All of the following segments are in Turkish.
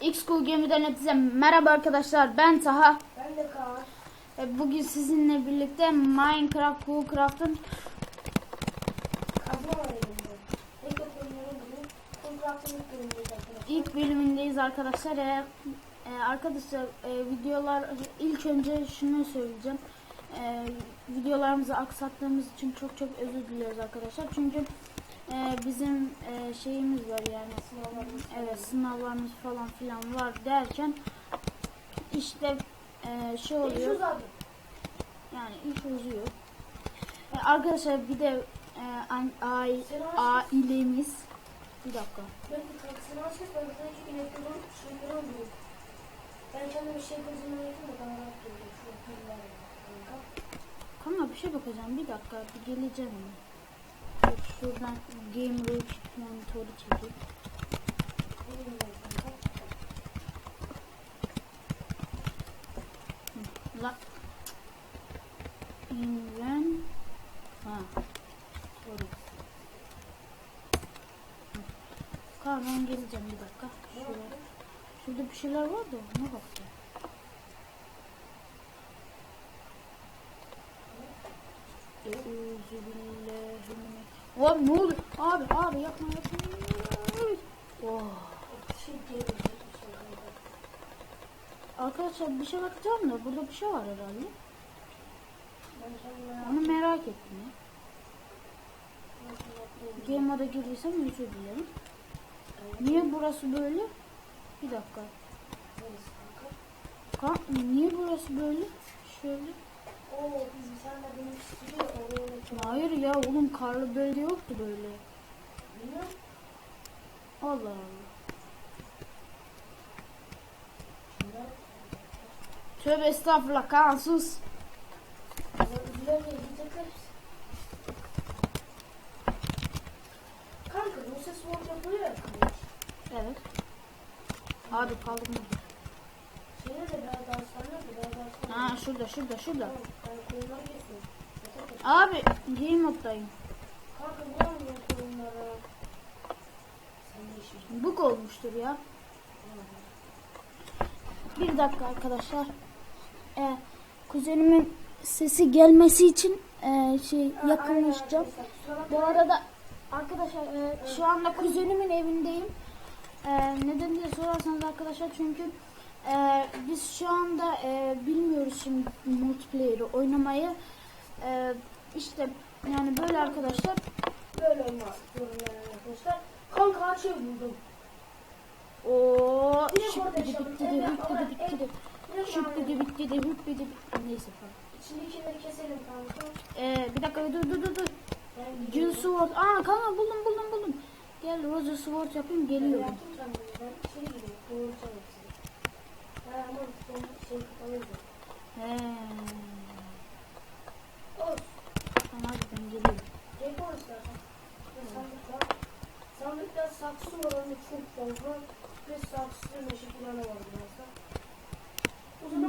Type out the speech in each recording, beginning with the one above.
X-Cool Gemi'den hepinize merhaba arkadaşlar ben Taha. Ben de Kaan. E, Bugün sizinle birlikte Minecraft var elimde. İlk bölümündeyiz arkadaşlar. ilk bölümündeyiz arkadaşlar. E, e, arkadaşlar e, videolar ilk önce şunu söyleyeceğim. E, videolarımızı aksattığımız için çok çok özür diliyoruz arkadaşlar. Çünkü e, bizim e, şeyimiz var yani Sınavlarımız. evet sınavlarımız falan filan var derken işte e, şey oluyor. Yani iş uzuyor. E, arkadaşlar bir de e, an- ai- ailemiz bir dakika. Ben bir şey rahat. Kanka bir şey bakacağım bir dakika bir geleceğim. Şuradan Game Reach monitörü çekeyim. La Inven Ha Sorry. Hı. Kanka ben geleceğim bir dakika. Şuraya. Şurada bir şeyler var da ne bakacağım. Oğlum ne oluyor? Abi abi yapma yapma. Oh. Arkadaşlar bir şey bakacağım da burada bir şey var herhalde. Onu merak ettim ya. yapayım. Game moda girdiysem özür dilerim. Niye burası böyle? Bir dakika. Kan niye burası böyle? Şöyle. Hayır ya oğlum karlı bölge yoktu böyle. Allah Allah. Tövbe estağfurullah Kaan sus. Kanka bu ses volt yapılıyor ya kanka. Evet. Abi kaldım Ha şurada şurada şurada. Abi game moddayım. Bug olmuştur ya. Bir dakika arkadaşlar. Ee, kuzenimin sesi gelmesi için e, şey yakınlaşacağım. Bu arada arkadaşlar e, şu anda kuzenimin evindeyim. E, neden diye sorarsanız arkadaşlar çünkü e, biz şu anda e, bilmiyoruz şimdi multiplayer'ı oynamayı. E, işte yani böyle arkadaşlar. Böyle olmaz. Arkadaşlar. Kanka açıyor buldum. O Bir de şıp orada dedi yaşadım. bitti de Evet, hüp dedi ama bitti de dedi bitti de hüp dedi bitti. Neyse falan. İçindekileri keselim kanka. E, bir dakika dur dur dur dur. Ben Jill Sword. Aa kanka buldum buldum buldum. Gel Roger Sword yapayım Ben geliyorum. yaptım sandım. Ben şey gibi doğuracağım hepsini. Ha ama son şey kapalıydı. He. Tamam ben geliyorum. Rekor istersen. Ve sandıklar. Sandıklar saksı oranı çok fazla. Ve saksılı meşe var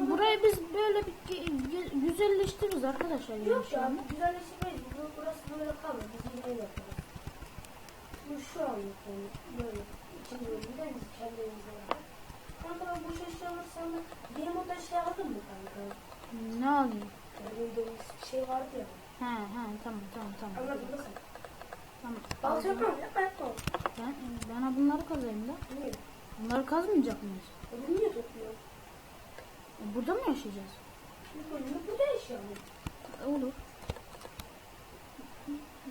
Burayı biz böyle bir ge- güzelleştiririz arkadaşlar. yani Yok şu ya anda. güzelleştirmeyiz. Bu, burası böyle kalır. Biz ev yaparız. Bu şu anlık yani. Böyle. İçinde böyle gideriz kendi evimize yapar. Kanka ben bu şey sana bir mod eşya aldın mı kanka? Ne alayım? Yani bildiğimiz şey vardı ya. He he tamam tamam tamam. Anladın mı sen? Tamam. Balta yapalım ya ben. Ben, bana bunları kazayım da. Niye? Bunları kazmayacak mıyız? Onu niye topluyor? E, Burada mı yaşayacağız? Bu bölümü burada yaşayalım. E, Olur.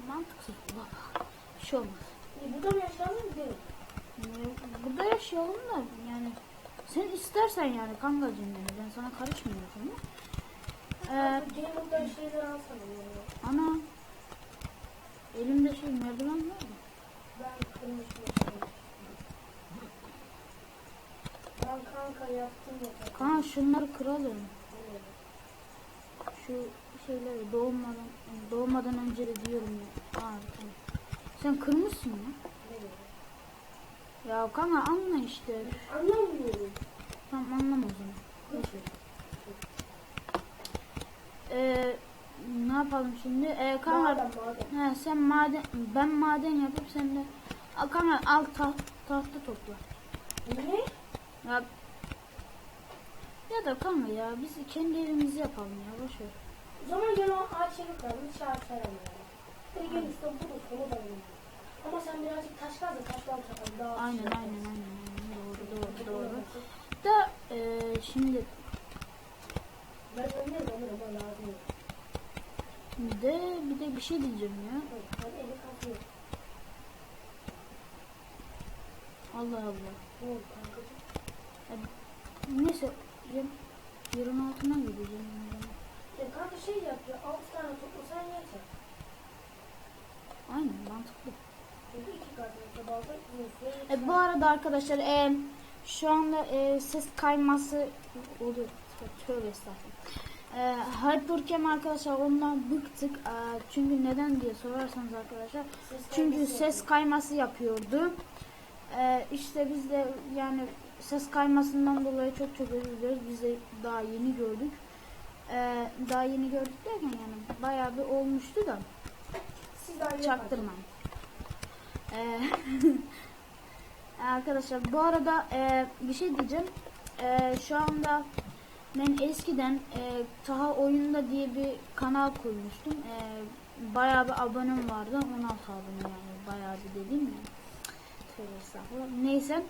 Mantıksız. Baba. Bir şey olmaz. E, burada mı yaşayalım değil. E, Burada yaşayalım da yani sen istersen yani kankacığım yani ben sana karışmıyorum ama. Ee, Kanka diğer moddan şeyler alsana ana elimde şey merdiven var mı? Ben kırmışım yaşadım. Ben kanka yaptım ya. Kaan şunları kıralım. Şu şeyleri doğmadan doğmadan önce de diyorum ya. Aa, tamam. Sen kırmışsın mı? Evet. Ya kanka anla işte. Anlamıyorum. Tamam anlama o zaman. Boş ver. Ee, ne yapalım şimdi? Ee, kanka Madem madem. he, sen maden ben maden yapıp sen de Al kanka al taht, tahta topla. Ne? Ya ya da kanka ya biz kendi evimizi yapalım ya boş ver. O zaman gene o ağaç yeri kaldı. Hiç ağaç aramayalım. Böyle gel üstte bu da benim. Ama sen birazcık taş kaz da taşlar Aynen şey aynen aynen. aynen. Doğru doğru doğru. Da e, şimdi bir de bir de bir şey diyeceğim ya. Allah Allah. Kankacığım? Neyse yerin altına gideceğim. ben. Ya kanka şey yap ya. 6 tane toplasan yeter. Aynen mantıklı. E, bu arada arkadaşlar e, şu anda e, ses kayması oluyor. Tövbe estağfurullah. E, Hypercam arkadaşlar ondan bıktık. E, çünkü neden diye sorarsanız arkadaşlar. Çünkü kaybesi ses kayması yapıyordu. E, işte biz de yani ses kaymasından dolayı çok çok özür dileriz. Biz de daha yeni gördük. E, daha yeni gördük derken yani bayağı bir olmuştu da Siz daha çaktırmayın. Ee, arkadaşlar bu arada e, bir şey diyeceğim. E, şu anda ben eskiden e, Taha Oyunda diye bir kanal kurmuştum. E, bayağı bir abonem vardı. 16 abone yani bayağı bir dediğim estağfurullah. Neyse.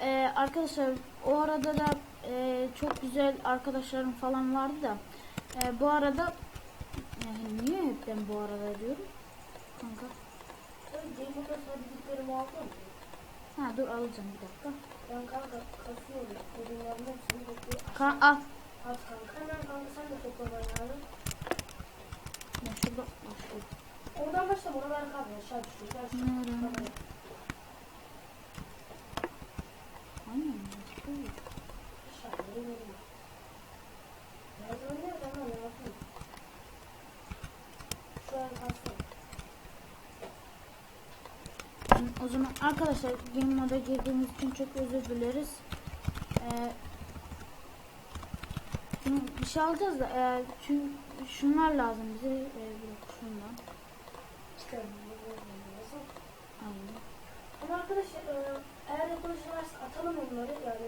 E, arkadaşlar o arada da e, çok güzel arkadaşlarım falan vardı da e, bu arada yani niye hep ben bu arada diyorum? Kanka. Motor sabitliklerimi aldın mı? Ha dur alacağım bir dakika. Ben kanka kasıyorum. Odunların hepsini topluyorum. Ka al. At kanka. Hemen kanka sen de toplaman lazım. Ben şurada. Oradan başla oralar kalmıyor. Aşağı düşüyor. Aynen. şöyle. Aşağı doğru veriyor. Merdiven nerede ama lazım. Şu an kalsın. O zaman arkadaşlar game moda girdiğimiz için çok özür dileriz. Ee, bir şey alacağız da e, çünkü şunlar lazım bize. E, bir şundan. Aynen. Ama arkadaşlar e, eğer yapılışın varsa atalım onları yani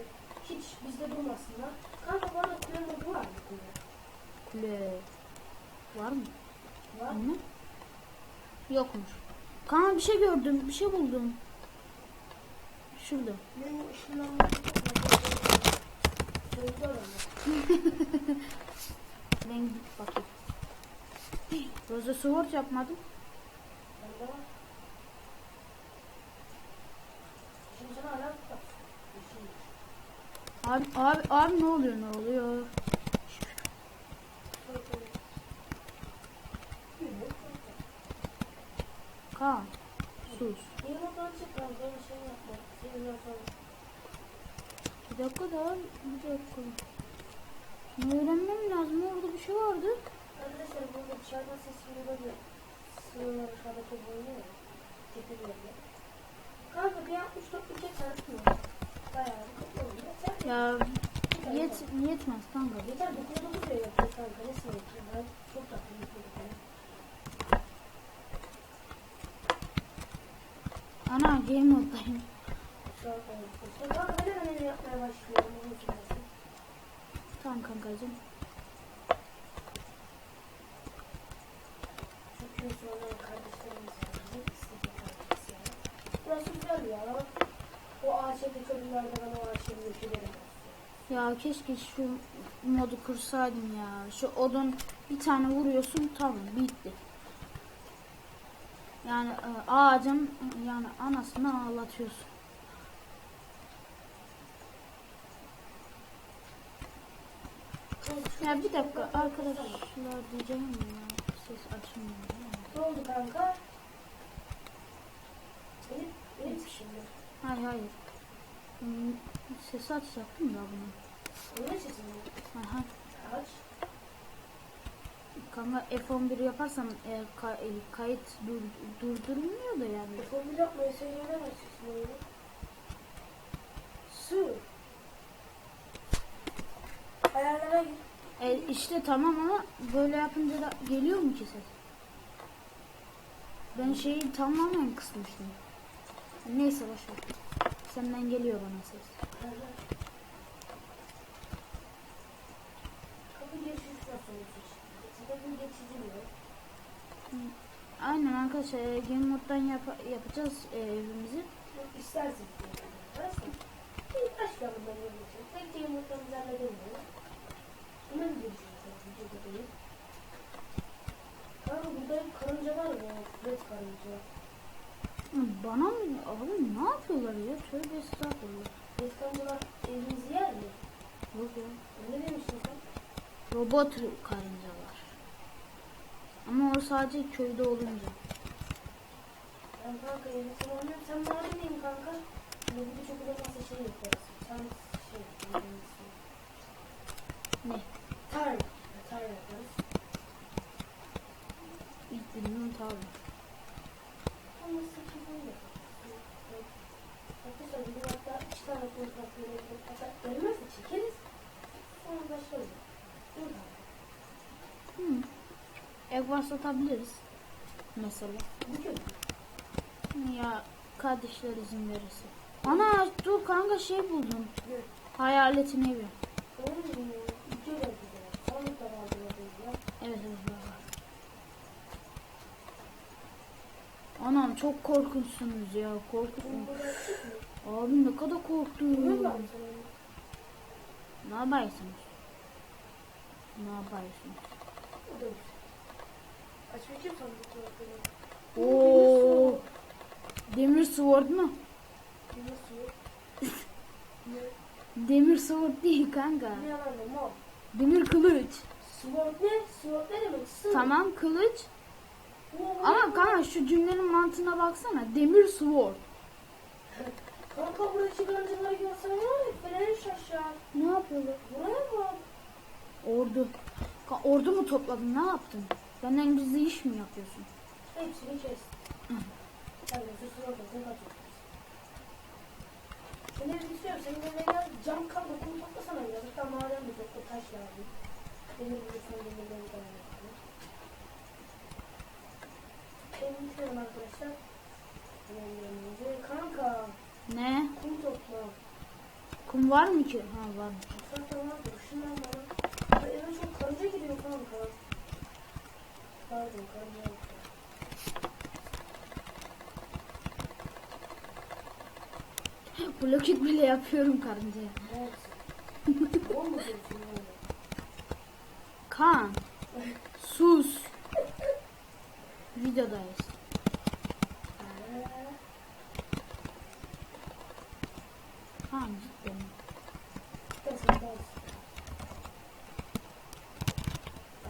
hiç bizde durmasınlar. Kanka bu arada kule modu var mı kule? Kule var mı? Var. Anne? Yokmuş. Kaan bir şey gördüm. Bir şey buldum. Şurada. Benim. Ben gidip bakayım. Rosa Sword yapmadım. Abi, abi, abi ne oluyor ne oluyor? Şöyle şöyle. Yürü. Kaan. Sus. Benim odan çık lan. Ben şey yapma. Senin yapalım. Bir dakika da bir dakika. Şunu öğrenmem lazım. Orada bir şey vardı. Arkadaşlar burada dışarıdan ses geliyor dışarıda top oynuyor ya. Getiriyor ya. Kanka bir 64 bir şey sarkmıyor. Bayağı bir top oynuyor. Sen Ya yet. Yeter 9'da 9 lira yapıyor kanka. Nasıl yapıyor? Ben çok tatlı yapıyorum. Yani. Ana game moddayım. Şu an koymuştum. İşte kanka ben hemen öyle yapmaya başlıyorum. Bunu söylesin. Tamam kankacığım. Çünkü sonra kardeşlerimiz Bizim istediği kardeşimiz yani. Burası güzel ya. O ağaçtaki çocuklar da bana o ağaçın ülkeleri Ya keşke şu modu kursaydım ya. Şu odun bir tane vuruyorsun tamam bitti. Yani e, ağacın yani anasını ağlatıyorsun. Ya bir dakika arkadaşlar diyeceğim ya. Ses açılmıyor. Ne oldu kanka? Benim, benim şimdi. Hayır hayır. Hmm, Sesi açacaktım da bunu. Ne sesin bu? Aha. Aç. Kanka F11 yaparsam e, ka- e, kayıt dur, durdurulmuyor da yani. Formül yapmayı seviyorlar sesin oyunu. Su. Ayarlara gir. E, işte tamam ama böyle yapınca da geliyor mu ki ses? Ben şeyi tamamen kısmıştım. Neyse boşver. Senden geliyor bana ses. Bunun geçici mi? Aynen arkadaşlar e, game moddan yap yapacağız e, evimizi. İsterseniz yaparız. Bir başka bundan yapacağız. Ben game moddan zannedemiyorum. Buna mı geçeceğiz? Abi burada bir karınca var ya. Red karınca. Bana mı? Abi ne yapıyorlar ya? Tövbe estağfurullah. Red karıncalar evimizi yer mi? Yok ya. Ne demiştin sen? Robot karıncalar. Ama o sadece köyde olunca. Ben kanka evi tamamlıyorum. Sen bana demeyin kanka. Şimdi bir çok uzamazsa şey yaparız. Sen şey yaparız. Ne? Tar. Tar yaparız. İlk bilmiyorum tabi. Ama sıkıntı yok. Arkadaşlar bizim hatta iki tane kontrat verelim. Hatta gelmezse çekeriz. Sonra başlarız. Dur kanka. Ev başlatabiliriz. Mesela. Bugün. Ya kardeşler izin verirse. Ana dur kanka şey buldum. Hayaletin evi. Ya. Evet evet baba. Anam çok korkunçsunuz ya. Korkutun. Abi ne kadar korktum. Ne yapıyorsunuz? Ne yapıyorsunuz? O da güzel. Aç bakayım sandıkları. Oo. Demir sword mu? Nasıl? Ne? Demir sword değil kanka. Ne yalan. Demir kılıç. Sword ne? Sword ne demek? Sığ. Tamam kılıç. Bu- Ama kanka şu cümlenin mantığına baksana. Demir sword. Kanka buradaki gancıları görsen var ya fren şaşar. Ne yapıyorlar? Buraya bak. Ordu. Ordu mu topladın? Ne yaptın? Benden gizli iş mi yapıyorsun? Hepsini kes. Sen de şu sword olsun kaç Şimdi bir istiyorum. Senin evine. Cam kablo kum toplasana biraz. Hatta maden de topla taş lazım. Demir bulursan demirleri de lazım. Benim istiyorum arkadaşlar. Kanka. Ne? Kum topla. Kum var mı ki? Ha varmış. Zaten var da şundan bana. Eve çok karınca gidiyor kanka. Blokit bile yapıyorum karıncaya. Kaan. Sus. Videodayız. Kaan cidden. Kes kes. Ee,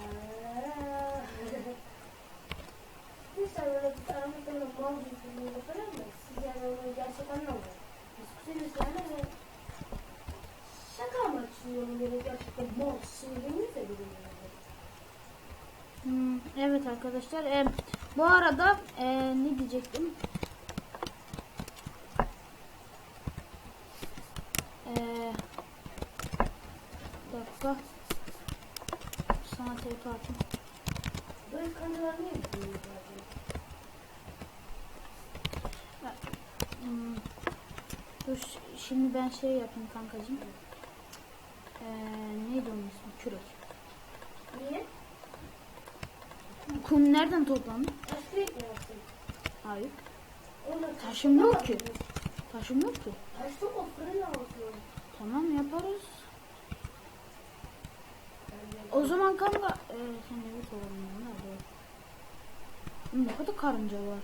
Neyse böyle bir aramızda böyle mal yüzüyle falan da siz yani onu gerçek anlamayın. Biz kuzeniz yani hani şaka amaçlı yani böyle gerçekten mal sinirimiz de bilmiyoruz. Hmm, evet arkadaşlar. e, bu arada e, ne diyecektim? E, bir dakika. Sana TP atayım. Böyle kancalar niye Hmm, dur şimdi ben şey yapayım kankacığım. E, neydi onun ismi? Kürek. Niye? Kum nereden toplandı? Hayır. Taşım yok ki. Taşım yok ki. Tamam yaparız. O zaman kanka e, sen evi soralım. Nerede? Ne kadar karınca var.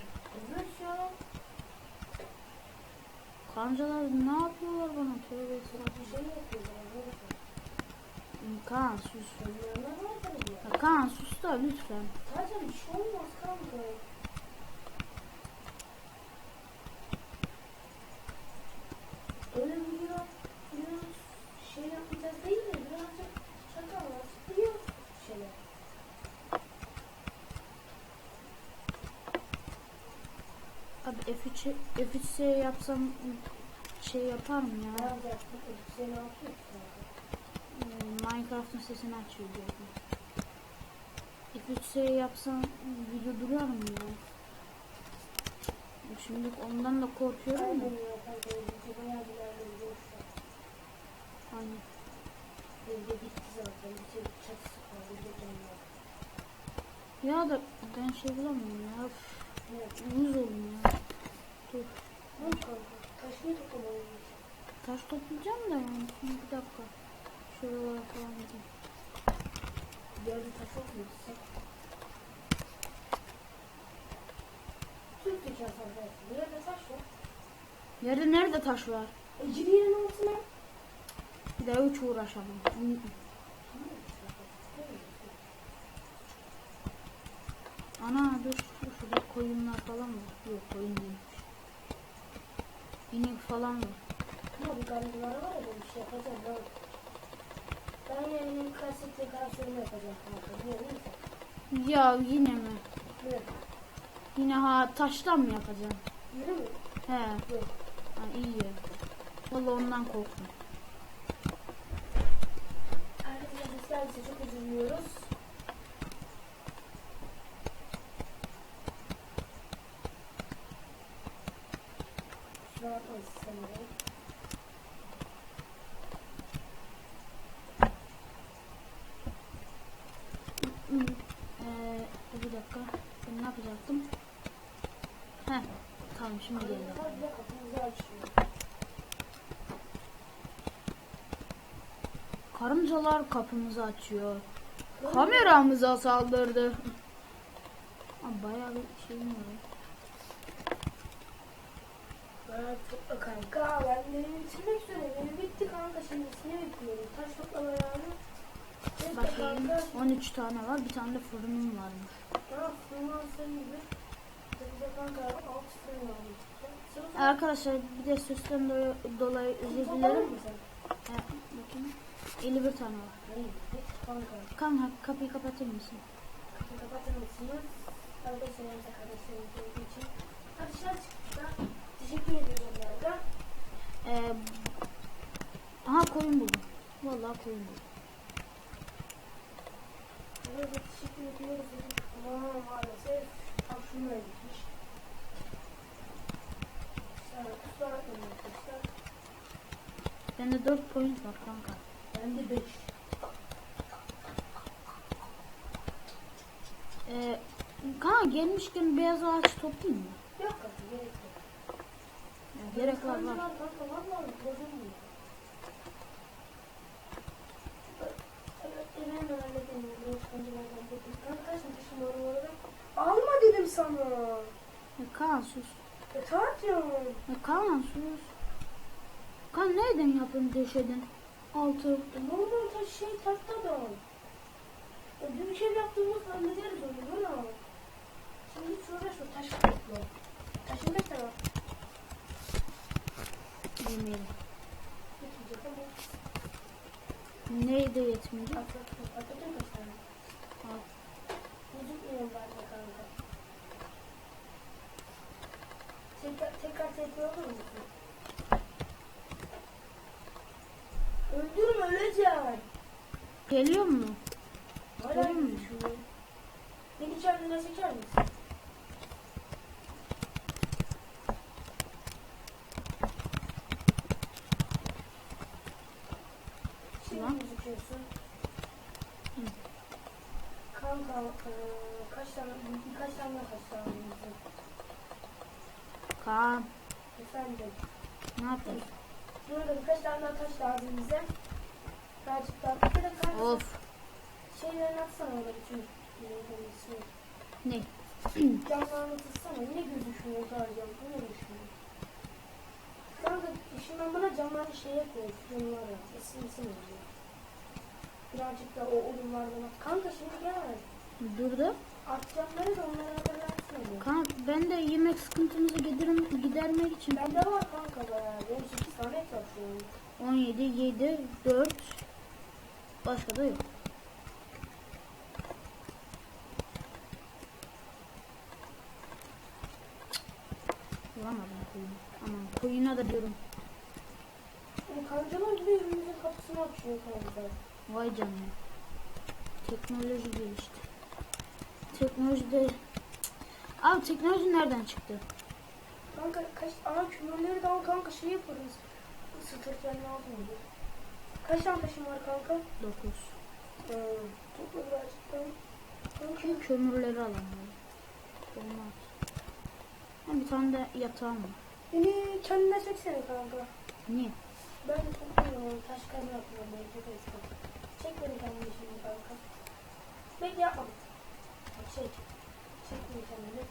Karıncalar ne yapıyorlar bana? Tövbe estağfurullah. şey yapıyorlar. arkadaşlar. Hı, Kaan sus. Ya. Ya, Kaan sus da lütfen. Zaten bir şey olmaz kanka. Öyle biraz şey yapacağız değil de birazcık şaka var. Abi F3 F3 yapsam şey yapar mı Ne ya? yapacaksın? Sen ne yapıyorsun? kanka? Ee, Minecraft'ın sesini açıyor diyorum. F3 yapsam video durar mı ya? Şimdi ondan da korkuyorum da. Hani zaten. Şey. Ya da ben şey bulamıyorum ya. Uyuz oldum ya. Dur. Taş niye toplamayı Taş toplayacağım da yani. Şimdi bir dakika. Şuralara falan gideyim. Yerde taş yok mu? Sen... Türk dükkan sandalyesi. Bir yerde taş yok. Yerde nerede taş var? E cidiyenin altına. Bir daha hiç uğraşamam. Ana dur. Şurada koyunlar falan var. Yok koyun değilmiş. İnek falan var. Ama bu garibanlara var ya ben bir şey yapacağım. Ben, Ya yine mi? Ne? Yine ha taştan mı yapacaksın? Yürü mü? He. Yok. Ha, iyi ya. Vallahi ondan korktum. Arkadaşlar biz çok özür diliyoruz. Şuna bakmayın siz sanırım. Ee, bir dakika. Ben ne yapacaktım? Heh. Tamam şimdi açıyor. Karıncalar kapımızı açıyor. Kameramıza saldırdı. Aa, bayağı bir şeyim var. Evet, topla kanka. Ben benim bitirmek üzere. Benim bitti kanka. Şimdi seni bekliyorum. Taş toplama yani. Bakayım. kanka. 13 tane var. Bir tane de fırınım varmış. Tamam, fırman senin gibi. Arkadaşlar bir de sesten do- dolayı özür dilerim. Ee, bakayım. 51 tane var. Kanka. Kanka kapıyı kapatır mısın? Kapıyı kapatır mısınız? Kardeşlerimize kardeşlerimiz olduğu için. Arkadaşlar teşekkür ediyorum onlara. Ee, aha koyun buldum. Vallahi koyun buldum. Evet, teşekkür ediyoruz. Ama maalesef şunlara gitmiş. Sonra kusura bakmayın arkadaşlar. Bende 4 point var kanka. Bende 5. Ee, kanka gelmişken beyaz ağaç toplayayım mı? Yok kanka, gerek yok. Ya, gerek var var. Kanka bozulmuyor. Bakayım. Kanka taşım var orada? Alma dedim sana. Kaan sus. E ya. Ya, Kaan sus. Kaan nereden yapın döşedin? Altı. E normal taş şey tahta da. E bir şey yaptığımız hallederiz onu. Bu ne? Şimdi hiç uğraşma taş topla. Taşın kaç tane ama. Neydi? Atlatın. Atlatın kaç tane? Al. Gözükmüyor ben de kanka. Tekrar, tekrar tekrar olur mu? Öldürme öleceğim. Geliyor mu? Hala musun? düşüyor. Beni kendine çeker misin? Şimdi Tamam. gözüküyorsun. Hı. Kanka eee, kaç tane, birkaç tane kaç tane yüzün? Kaan Efendim. ne yapıyorsun? Burada birkaç tane daha taş lazım bize. Birazcık daha. Bir de kanka Of. şeylerini atsana orada bütün. Ne? Camlarını tutsana. Niye gözükmüyor kadar cam? Bu ne gözükmüyor? Kanka işinden bana camları şeye koy. Şunlara. Esinsin oluyor. Birazcık da o odunlardan at. Kanka şimdi gel. Durdu. At camları da onlara kadar atsana. Kanka ben de yemek sıkıntımızı giderim, gidermek için Bende var kanka bayağı. Benim 8 tane et var şu an. 17, 7, 4 başka da yok. Bulamadım koyunu. Aman koyuna da diyorum. Kancalar bile evimizin kapısını açıyor kanka. Vay canına. Teknoloji gelişti. Teknoloji de... Abi teknoloji nereden çıktı? Kanka kaç ana kömürleri de al kanka şey yaparız. Isıtırken lazım olur. Kaç tane taşın var kanka? 9. Hmm. Topla birazcık daha. Çünkü kömürleri alamıyorum. Olmaz. Ha, bir tane de yatağım var. Beni kendine çeksene kanka. Niye? Ben de topluyorum. Taş kazma yapıyorum. Ben çok eski. Çek beni kendine şimdi kanka. Bekle yapma. Bak çek. Çek beni kendine.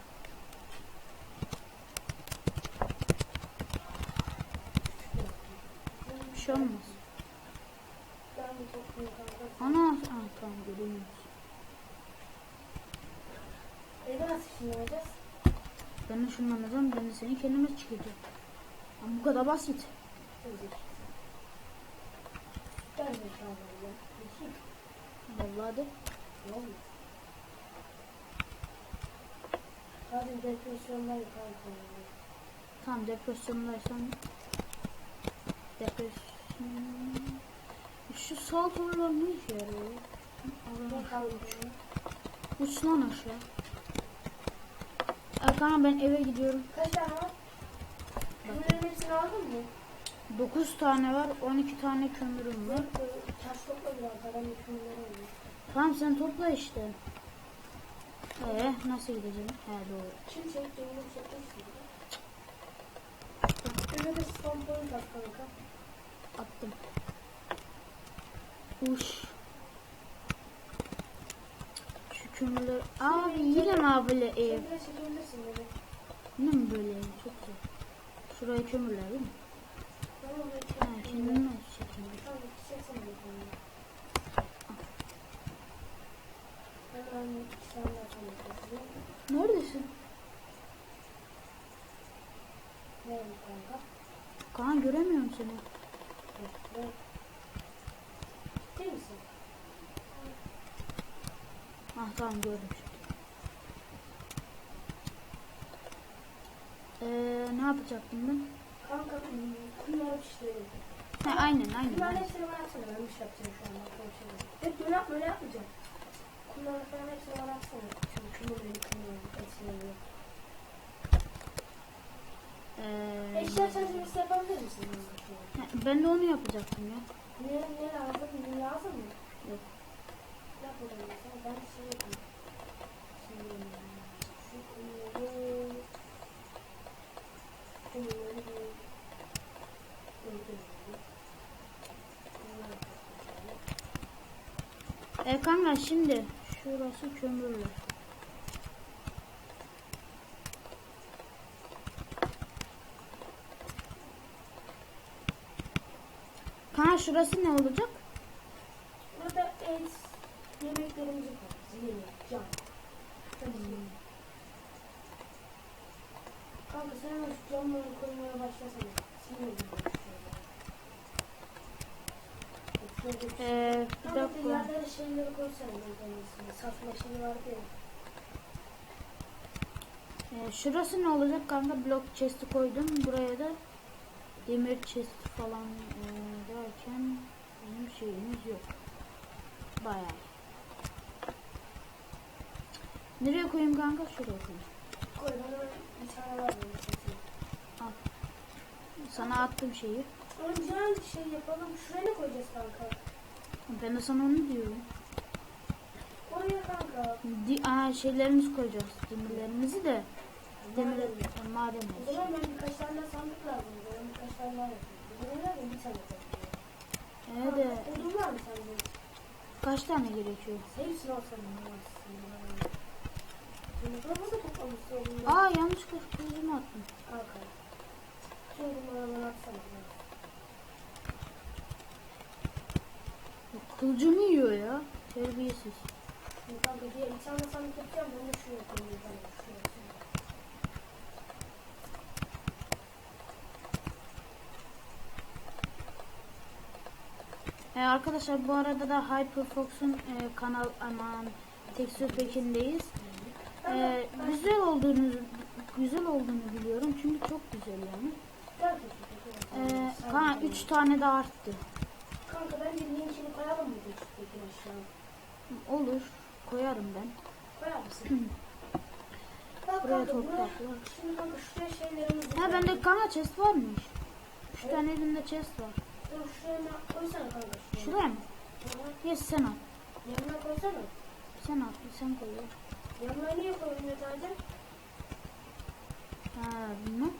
Bir şey olmaz. Ana. Aa, tamam görünüyoruz. Evde nasıl şimdi olacağız? Ben de şunu anladım. Ben de seni kendime çıkacağım. Ama bu kadar basit. Vallahi de. Hadi depresyondayım kanka. Tamam depresyondaysan depresyon şu sağ kollar ne işe yarıyor? Allah kaldı? uç lan aşağı. Erkan ben eve gidiyorum. Kaç tane var? Bunların hepsini aldın mı? 9 tane var 12 tane kömürüm var. Taş topla biraz. Adam yıkımları oluyor. Tamam sen topla işte. Ee nasıl gideceğim? He doğru. Kim çekti? Onu çekmişsin. Eve de spawn point at kanka. Attım. Uş. Şu kömürler. Abi yine mi böyle ev? Yine mi böyle ev? Çok güzel. Şuraya kömürler değil mi? Ha tane daha sana Neredesin? Kaan göremiyorum seni. Ne? Değil misin? Ah tamam gördüm şimdi. Ee, ne yapacaktım ben? Kanka kumları pişirelim. Ha, aynen aynen. hepsini bana atsana. Ben şey yapacağım şu anda. konuşuyorum. Hep böyle yapma öyle yapmayacağım. Kumları falan hepsini bana atsana. Çünkü kumları kumları hepsini yok. Ee, Eşya çerçevesi yapabilir misin? ben de onu yapacaktım ya. Ne, ne lazım? Ne lazım mı? Yok. Yap o zaman. Ben şey yapayım. Şimdi şu kumları... Kumları. E kanka şimdi şurası kömürler. Şurası ne olacak? Burada et, yemeklerimizi. Yemek, can. Kanka sen şu camları koymaya başlasana. Sinir oluyor. Ee, bir bir dakika. yerlere şeyleri koysana. böyle Safla şey vardı ya. Ee, şurası ne olacak kanka? Blok chest'i koydum. Buraya da demir chest falan ee, derken bizim şeyimiz yok. Bayağı. Nereye koyayım kanka? Şuraya koyayım. Koy bana bir tane var sesim. Sana attım şeyi. Önceden şey yapalım. Şuraya ne koyacağız kanka? Ben de sana onu diyorum. Oraya kanka. Di Aa, şeylerimizi koyacağız. Demirlerimizi de. Demir Madem. maden O zaman ben birkaç tane sandık lazım. Yapayım. Nerede kaç tane gerekiyor? Hepsini. Şimdi odunları. Aa yanlış kılıcımı attım. Şu bana atsana. Kılıcımı yiyor ya. Terbiyesiz. Şimdi kanka diğer bir tane sandık yapacağım. Ben de Ben. Ee, arkadaşlar bu arada da Hyperfox'un e, kanal aman tekstür pekindeyiz. Ee, güzel olduğunu güzel olduğunu biliyorum çünkü çok güzel yani. Sen ha, koy. üç tane de arttı. Kanka bence linkini koyalım mı aşağı? Olur. Koyarım ben. Koyar mısın? Buraya kanka, toprak buraya- var. Şimdi kanka şuraya şeylerimizi Ha bende kanka chest varmış. Üç tane elimde chest var. Şuraya mı? Yes sen al. Yanına koysana. Sen al. Sen koy. ya. Yanına niye koymuyor sadece? Ha bilmem.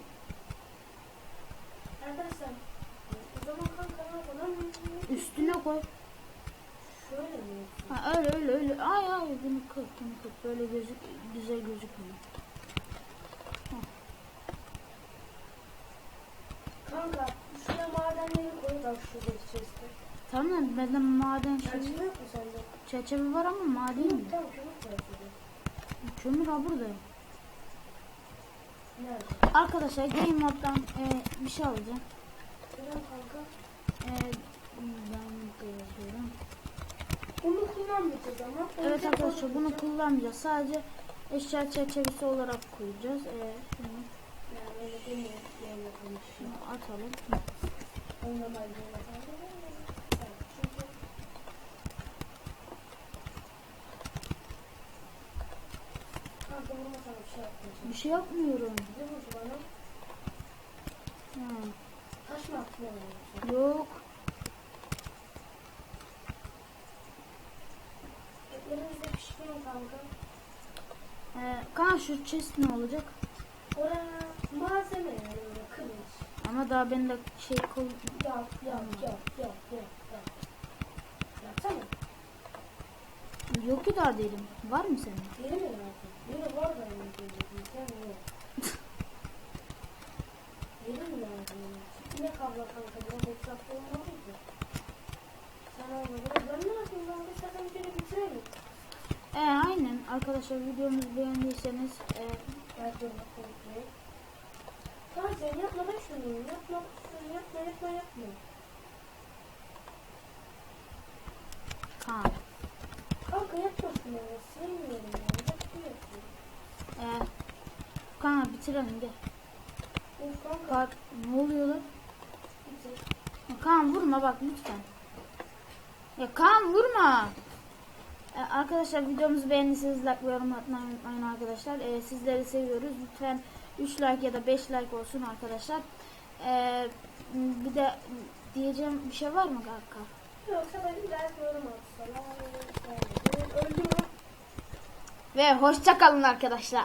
Arkadaşlar o zaman kanka ne yapalım? Üstüne koy. Şöyle mi? Ha öyle öyle öyle. Ay ay bunu kır bunu kır. Böyle gözük güzel gözükmüyor. Kanka şuraya madenleri da şurada içerisinde. Tamam bende maden şey Çerçeve yok mu sende? çerçeve var ama maden Yok tamam kömür çerçeve. Kömür ha burada. Nerede? Arkadaşlar Game Mode'dan e, bir şey alacağım. Neden kanka? E, ben de yazıyorum. Bunu kullanmayacağız ama. Evet arkadaşlar bunu kullanmayacağız. Sadece eşya çerçevesi olarak koyacağız. E, şunu, Yani atalım. Bir şey yapmıyorum. Ha, Taş mı bana? yok. Etlerimizde pişmiyor kanka. E, kan şu chest ne olacak? Oraya malzeme yani. Ama daha bende şey kol... Yap yap yap yap yap yap. Yapsana. Yok ki daha değilim. Var mı senin? Yeni mi yaptın? Yeni var da söyleyeceğim. Sen yok. Yeni mi yaptın? Ne kablo kanka? Biraz etrafta olmadı ki. Sen olmadın. Ben ne yapayım? Ben de zaten bir kere bitirelim. E, aynen arkadaşlar videomuzu beğendiyseniz e, Belki Tamam sen yapma ben şunu. Yapma. Şunu yapma yapma yapma. kan. Kanka yapma şunu. Sevmiyorum ya. Yapmıyorsun. E, kan bitirelim gel. Of kanka. Bak ne oluyor lan? Kaan vurma bak lütfen. Ya Kaan vurma. Ee, arkadaşlar videomuzu beğendiyseniz like ve yorum atmayı unutmayın arkadaşlar. Ee, sizleri seviyoruz. Lütfen 3 like ya da 5 like olsun arkadaşlar. Ee, bir de diyeceğim bir şey var mı kanka? Yoksa ben biraz yorum atsam. Öldüm? Ve hoşça kalın arkadaşlar.